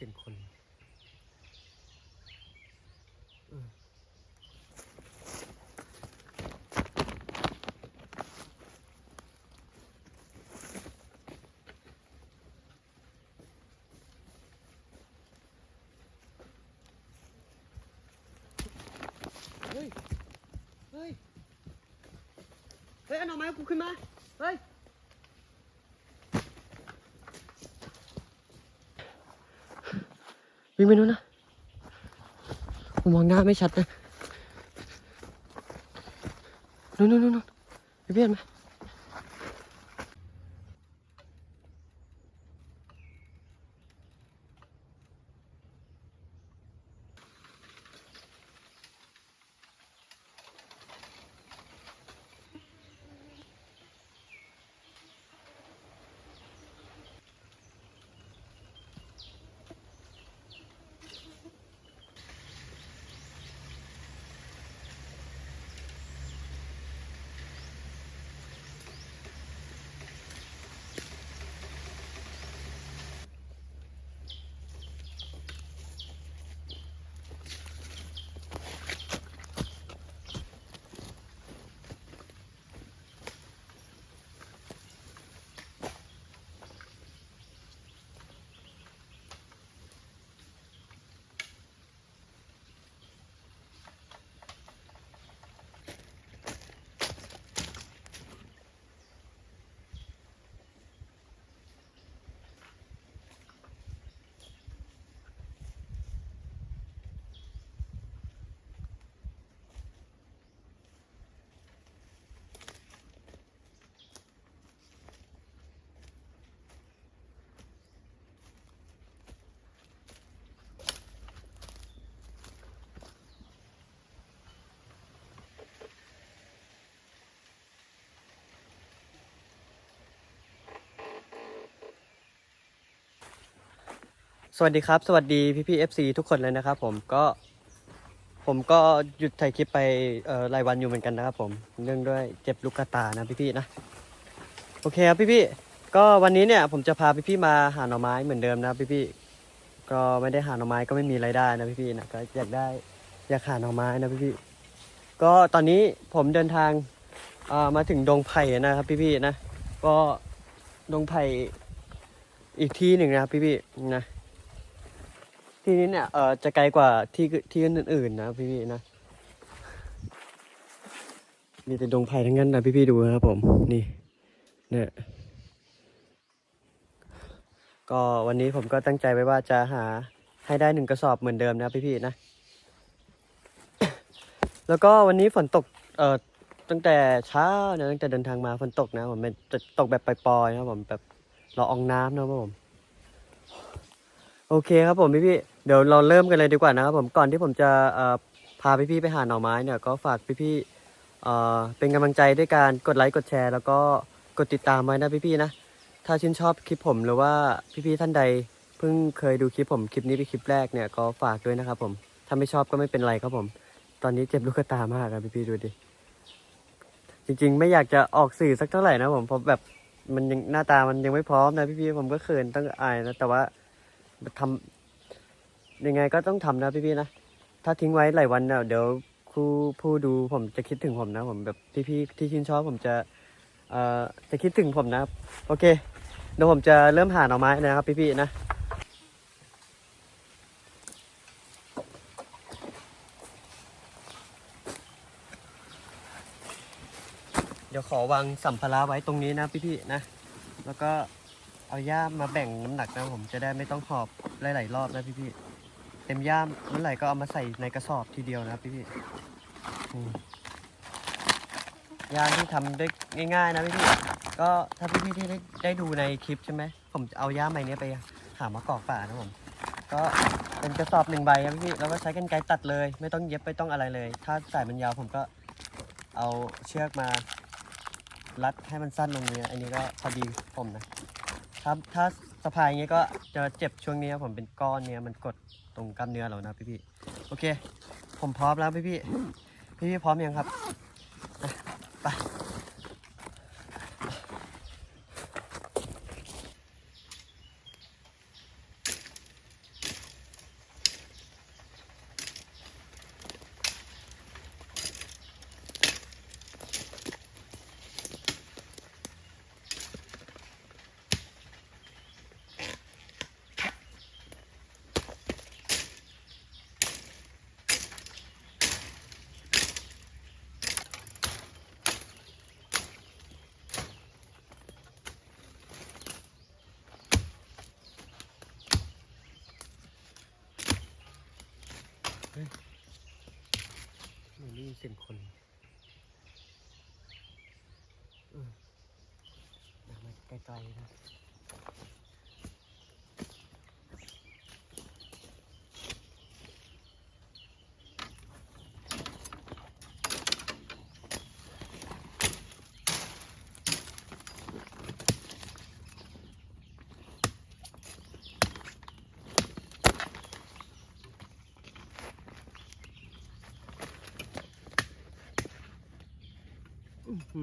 มือนได้ยินคนเออเฮ้ย เฮ้ย เฮ้ยเอาหน่อไม้กูขึ้นมา เฮ้ย วิ่งไปนู้นนะผมมองหน้าไม่ชัดนะ นู้นนู้นนู้นเปลี่ยนไหม สวัสดีครับ สวัสดีพี่พี่เอฟซีทุกคนเลยนะครับผมก็ ผมก็หยุดถ่ายคลิปไปรายวันอยู่เหมือนกันนะครับผมเนื่องด้วยเจ็บลูกกระตานะพี่พี่นะโอเคครับพี่พี่ก็วันนี้เนี่ยผมจะพาพี่พี่มาหาหน่อไม้เหมือนเดิมนะพี่พี่ก็ไม่ได้หาหน่อไม้ก็ไม่มีรายได้นะพี่พี่นะก็อยากได้อยากหาหน่อไม้นะพี่พี่ก็ตอนนี้ผมเดินทางมาถึงดงไผ่นะครับพี่พี่นะก็ดงไผ่อีกที่หนึ่งนะครับพี่พี่นะ ที่นี้เนี่ยเออจะไกลกว่าที่ที่อื่นๆนะพี่ๆนะมีแต่ดงไผ่ทั้งนั้นนะพี่ๆดูนะครับผมนี่เนี่ยก็วันนี้ผมก็ตั้งใจไว้ว่าจะหาให้ได้หนึ่งกระสอบเหมือนเดิมนะพี่ๆนะ แล้วก็วันนี้ฝนตกเอ่อตั้งแต่เช้านะตั้งแต่เดินทางมาฝนตกนะผมเป็นจะตกแบบปล่อยๆนะผมแบบละอองน้ำนะครับผม โอเคครับผมพี่พี่เดี๋ยวเราเริ่มกันเลยดีกว่านะครับผมก่อนที่ผมจะเอ่อพาพี่พี่ไปหาหน่อไม้เนี่ยก็ฝากพี่พี่เอ่อเป็นกำลังใจด้วยการกดไลค์กดแชร์ แล้วก็กดติดตามไว้นะพี่พี่นะถ้าชื่นชอบคลิปผมหรือว่าพี่พี่ท่านใดเพิ่งเคยดูคลิปผมคลิปนี้เป็นคลิปแรกเนี่ยก็ฝากด้วยนะครับผมถ้าไม่ชอบก็ไม่เป็นไรครับผม ตอนนี้เจ็บลูกตามากครับพี่พี่ดูดิจริง ๆ ไม่อยากจะออกสื่อสักเท่าไหร่นะผมเพราะแบบมันยังหน้าตามันยังไม่พร้อมนะพี่พี่ผมก็เขินต้องอายนะแต่ว่า ทำยังไงก็ต้องทำนะพี่ๆนะ ถ้าทิ้งไว้หลายวันเนี่ยเดี๋ยวครูผู้ดูผมจะคิดถึงผมนะ ผมแบบพี่ๆที่ชื่นชอบผมจะเอ่อจะคิดถึงผมนะครับ โอเคเดี๋ยวผมจะเริ่มหาหน่อไม้นะครับพี่ๆนะเดี๋ยวขอวางสัมภาระไว้ตรงนี้นะพี่ๆนะ แล้วก็ เอาย่ามมาแบ่งน้ำหนักนะผมจะได้ไม่ต้องหอบหลายๆรอบนะพี่ๆเต็มย่ามเมื่อไหร่ก็เอามาใส่ในกระสอบทีเดียวนะพี่ๆนี่ย่ามที่ทำได้ง่าย ๆ นะพี่ๆก็ถ้าพี่ๆที่ได้ได้ดูในคลิปใช่ไหมผมจะเอาย่ามใบนี้ไปหามะกอกป่านะผมก็เป็นกระสอบหนึ่งใบนะพี่ๆแล้วก็ใช้กันไกรตัดเลย ไม่ต้องเย็บไม่ต้องอะไรเลย ถ้าสายมันยาวผมก็เอาเชือกมารัดให้มันสั้นลงเนี้ยอันนี้ก็พอดีผมนะ ครับถ้าสะพายอย่างเงี้ยก็จะเจ็บช่วงนี้ครับผมเป็นก้อนเนี่ยมันกดตรงกล้ามเนื้อเรานะพี่พี่โอเค ผมพร้อมแล้วพี่พี่พี่พี่พร้อมยังครับ ฮ้ยเหมือนได้ยินเสียงคนออดังมาไกลๆนะ อ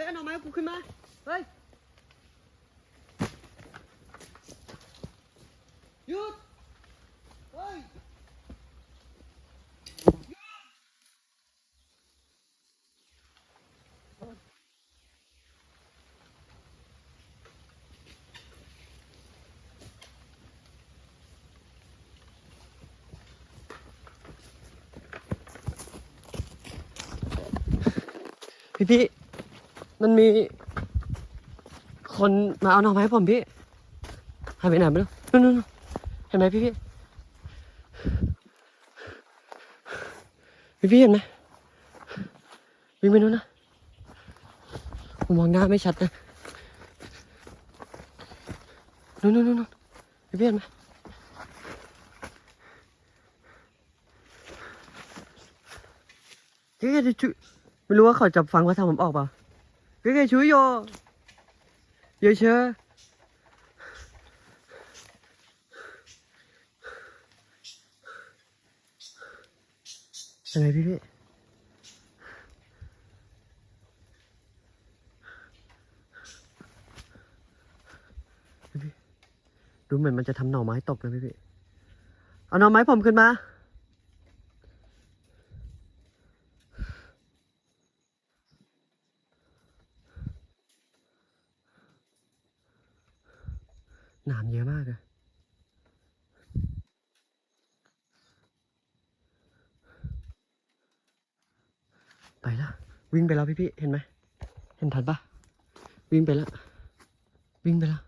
ฮ้ยเอาหน่อไม้กูขึ้นมา เฮ้ย หยุด เฮ้ยพี่พี่ มันมี คนมาเอาหน่อไม้ให้ผมพี่หายไปไหนไม่รู้นู่นเห็นไหมพี่พี่พี่พี่เห็นไหมวิ่งไปนู้นนะผมมองหน้าไม่ชัดนะนู่นนู่นนู่นพี่พี่เห็นไหมเฮ้ยจะจุไม่รู้ว่าเขาจะฟังภาษาผมออกเปล่า เฮ้ยช่วยโยเยอะเชออะไรพี่พี่ดูเหมือนมันจะทำหน่อไม้ตกนะพี่พี่เอาหน่อไม้ผมขึ้นมา หนามเยอะมากอะไปละวิ่งไปแล้วพี่พี่เห็นไหมเห็นทันปะวิ่งไปแล้ววิ่งไปแล้ว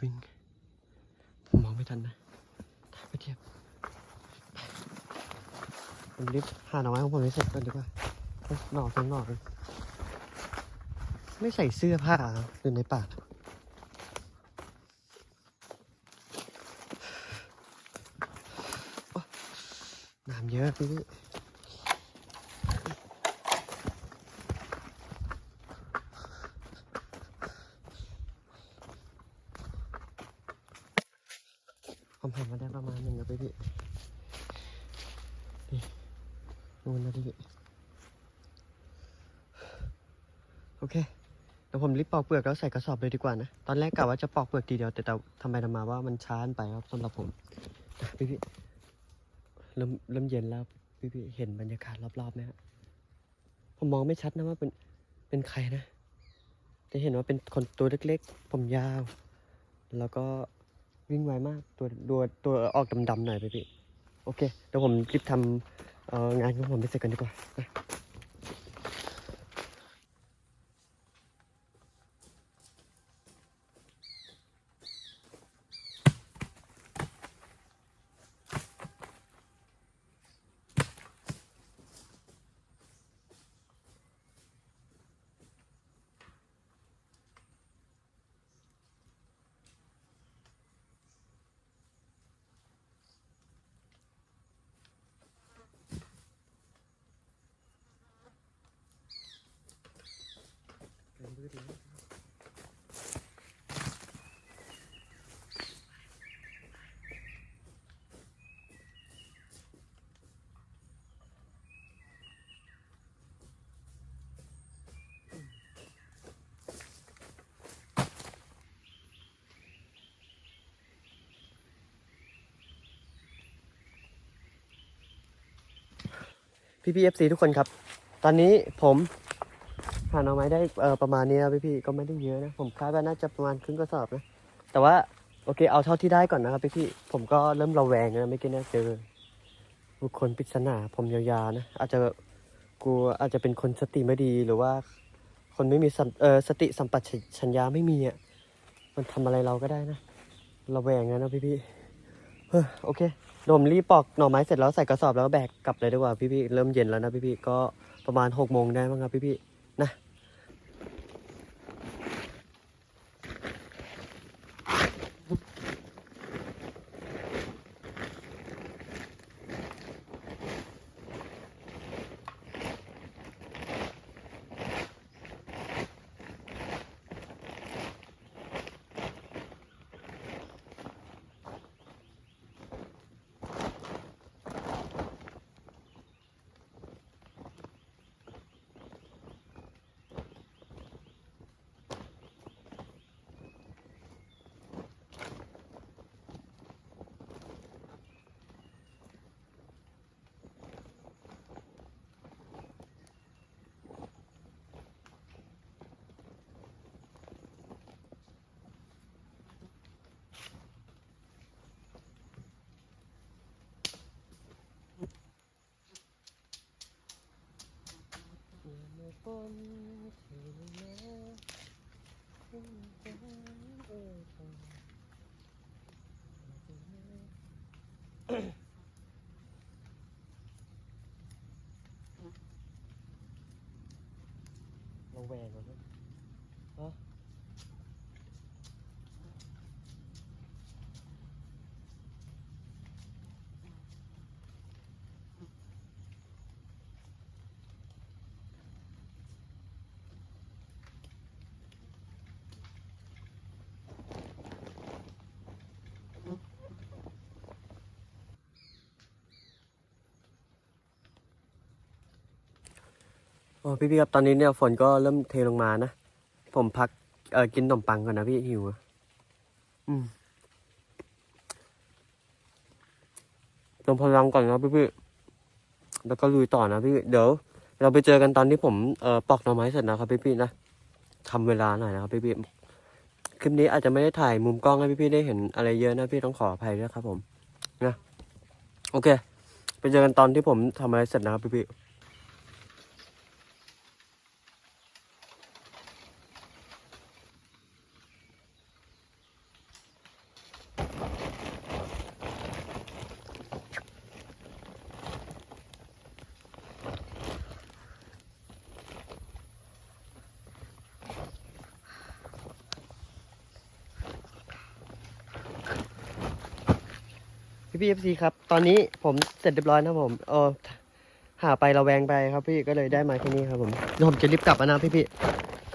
วิ่งผมมองไม่ทันนะถ่ายไปเทียบผมรีบหาหน่อไม้ของผมให้เสร็จก่อนดีกว่าเอาหน่อสองหน่อเลยไม่ใส่เสื้อผ้าอยู่ในป่าโอ๊ะน้ำเยอะพี่ ผมห็นมาได้ประมาณหนึ่งแล้วพี่พี่นี่นู่นนะพี่โอเคเดี๋ยวผมรีบปอกเปลือกแล้วใส่กระสอบเลยดีกว่านะ ตอนแรกกะว่าจะปอกเปลือกทีเดียวแต่แต่ทำไปทำมาว่ามันช้าไปครับสำหรับผมพี่พี่เริ่มเริ่มเย็นแล้วพี่พี่เห็นบรรยากาศรอบๆไหมฮะผมมองไม่ชัดนะว่าเป็นเป็นใครนะแต่เห็นว่าเป็นคนตัวเล็ก ๆ ผมยาว แล้วก็ วิ่งไวมาก ตัวตัวตัวออกดำๆหน่อยไปพี่ โอเค เดี๋ยวผมรีบทำงานของผมไปเสร็จกันดีกว่า นะพี่พีเอฟซีทุกคนครับ ตอนนี้ผม หาหน่อไม้ได้เออประมาณนี้นะพี่พี่ก็ไม่ได้เยอะนะ ผมคาดว่าน่าจะประมาณครึ่งกระสอบนะ แต่ว่าโอเคเอาเท่าที่ได้ก่อนนะครับพี่พี่ผมก็เริ่มระแวงนะไม่กี้เนี่ยเจอบุคคลปริศนาผมยาวๆนะอาจจะกลัวอาจจะเป็นคนสติไม่ดีหรือว่า คนไม่มีสเออสติสัมปชัญญะไม่มีอะมันทำอะไรเราก็ได้นะระแวงนะนะพี่พี่เฮ้อโอเคดมรีบปอกหน่อไม้เสร็จแล้วใส่กระสอบแล้วแบกกลับเลยดีกว่าพี่ๆเริ่มเย็นแล้วนะพี่ๆก็ประมาณหกโมงได้มั้งครับพี่ๆ นะระแวงแล้วนะฮะ โอ้พี่พี่ๆครับตอนนี้เนี่ยฝนก็เริ่มเทลงมานะ ผมพักเออกินขนมปังก่อนนะพี่หิวอะอืมลงพลังก่อนนะพี่พี่ๆแล้วก็ลุยต่อนะพี่เดี๋ยว เราไปเจอกันตอนที่ผมเออปอกหน่อไม้เสร็จนะครับพี่พี่ๆนะทำเวลาหน่อยนะครับพี่พี่ๆคลิปนี้อาจจะไม่ได้ถ่ายมุมกล้องให้พี่พี่ๆได้เห็นอะไรเยอะนะพี่ต้องขออภัยด้วยครับผม นะ โอเค ไปเจอกันตอนที่ผมทำอะไรเสร็จนะครับพี่พี่ พี่พี่เอฟซีครับ ตอนนี้ผมเสร็จเรียบร้อยนะผมเออหาไประแวงไปครับพี่ก็เลยได้มาแค่นี้ครับผมเดี๋ยวผมจะรีบกลับนะพี่พี่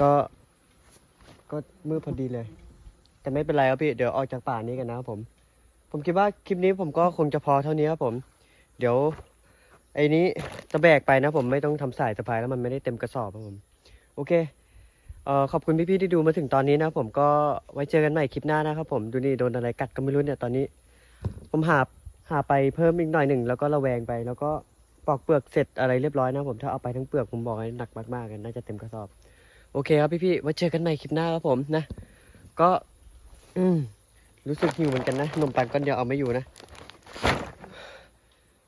ก็ก็มืดพอดีเลย แต่ไม่เป็นไรครับพี่เดี๋ยวออกจากป่านี้กันนะครับผม ผมคิดว่าคลิปนี้ผมก็คงจะพอเท่านี้ครับผม เดี๋ยว ไอ้นี้ตะแบกไปนะผมไม่ต้องทำสายสะพายแล้วมันไม่ได้เต็มกระสอบครับผม โอเคเอ่อขอบคุณพี่ๆที่ดูมาถึงตอนนี้นะผมก็ไว้เจอกันใหม่คลิปหน้านะครับผมดูนี่โดนอะไรกัดก็ไม่รู้เนี่ยตอนนี้ ผมหาหาไปเพิ่มอีกหน่อยหนึ่งแล้วก็ระแวงไป แล้วก็ปอกเปลือกเสร็จอะไรเรียบร้อยนะผมถ้าเอาไปทั้งเปลือกผมบอกให้หนักมากๆกันน่าจะเต็มกระสอบ โอเคครับพี่ๆไว้เจอกันใหม่คลิปหน้าครับผมนะ ก็ อืมรู้สึกหิวเหมือนกันนะนมปังก้อนเดียวเอาไม่อยู่นะ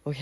โอเค